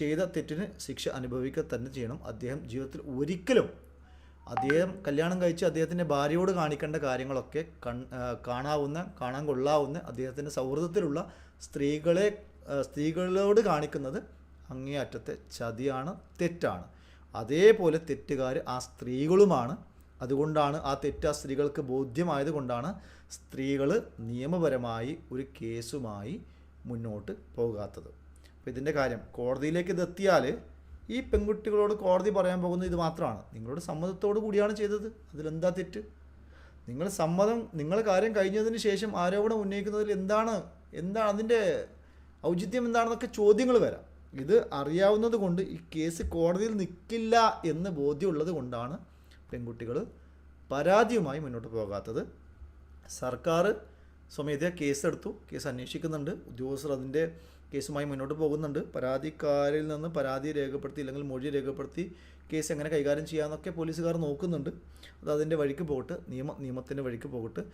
ചെയ്ത തെറ്റിന് ശിക്ഷ അനുഭവിക്കുക തന്നെ ചെയ്യണം. അദ്ദേഹം ജീവിതത്തിൽ ഒരിക്കലും അദ്ദേഹം കല്യാണം കഴിച്ച് അദ്ദേഹത്തിന്റെ ഭാര്യയോട് കാണിക്കേണ്ട കാര്യങ്ങളൊക്കെ കൺ കാണാവുന്ന കാണാൻ കൊള്ളാവുന്ന അദ്ദേഹത്തിന്റെ സൗഹൃദത്തിലുള്ള സ്ത്രീകളെ സ്ത്രീകളോട് കാണിക്കുന്നത് അങ്ങേയറ്റത്തെ ചതിയാണ് തെറ്റാണ്. അതേപോലെ തെറ്റുകാർ ആ സ്ത്രീകളുമാണ്. അതുകൊണ്ടാണ് ആ തെറ്റ് ആ സ്ത്രീകൾക്ക് ബോധ്യമായത് കൊണ്ടാണ് സ്ത്രീകൾ നിയമപരമായി ഒരു കേസുമായി മുന്നോട്ട് പോകാത്തത്. അപ്പോൾ ഇതിന്റെ കാര്യം കോടതിയിലേക്ക് ഇതെത്തിയാൽ ഈ പെൺകുട്ടികളോട് കോടതി പറയാൻ പോകുന്നത് ഇത് മാത്രമാണ്. നിങ്ങളുടെ സമ്മതത്തോടു കൂടിയാണ് ചെയ്തത്. അതിലെന്താ തെറ്റ്? നിങ്ങൾ സമ്മതം നിങ്ങൾ കാര്യം കഴിഞ്ഞതിന് ശേഷം ആരോപണം ഉന്നയിക്കുന്നതിൽ എന്താണ് എന്താണ് അതിന്റെ ഔചിത്യം എന്താണെന്നൊക്കെ ചോദ്യങ്ങൾ വരാം. ഇത് അറിയാവുന്നത് കൊണ്ട് ഈ കേസ് കോടതിയിൽ നിൽക്കില്ല എന്ന് ബോധ്യമുള്ളത് കൊണ്ടാണ് പെൺകുട്ടികൾ പരാതിയുമായി മുന്നോട്ട് പോകാത്തത്. സർക്കാർ സ്വമേധയാ കേസെടുത്തു. കേസ് അന്വേഷിക്കുന്നുണ്ട്. ഉദ്യോഗസ്ഥർ അതിന്റെ കേസുമായി മുന്നോട്ട് പോകുന്നുണ്ട്. പരാതിക്കാരിൽ നിന്ന് പരാതി രേഖപ്പെടുത്തി അല്ലെങ്കിൽ മൊഴി രേഖപ്പെടുത്തി കേസ് എങ്ങനെ കൈകാര്യം ചെയ്യാമെന്നൊക്കെ പോലീസുകാർ നോക്കുന്നുണ്ട്. അത് അതിന്റെ വഴിക്ക് പോകട്ടെ. നിയമ നിയമത്തിന്റെ വഴിക്ക് പോകട്ടെ.